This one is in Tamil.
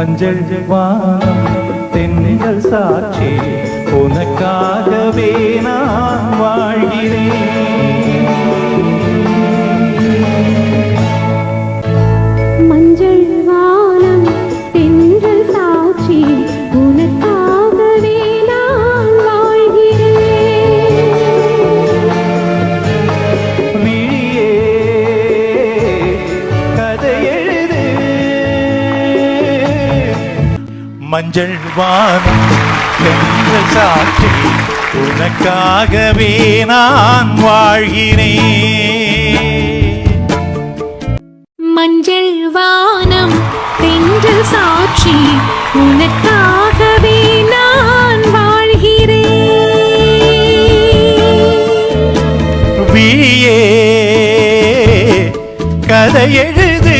மஞ்சள் வானம் தென்னிகள் சாட்சி உனக்காகவே நான் வாழ்கிறேன். மஞ்சள் மஞ்சள் வானம் தென்றல் சாட்சி உனக்காகவே நான் வாழ்கிறேன். மஞ்சள் வானம் தென்றல் சாட்சி உனக்காகவே நான் வாழ்கிறேன். கதை எழுது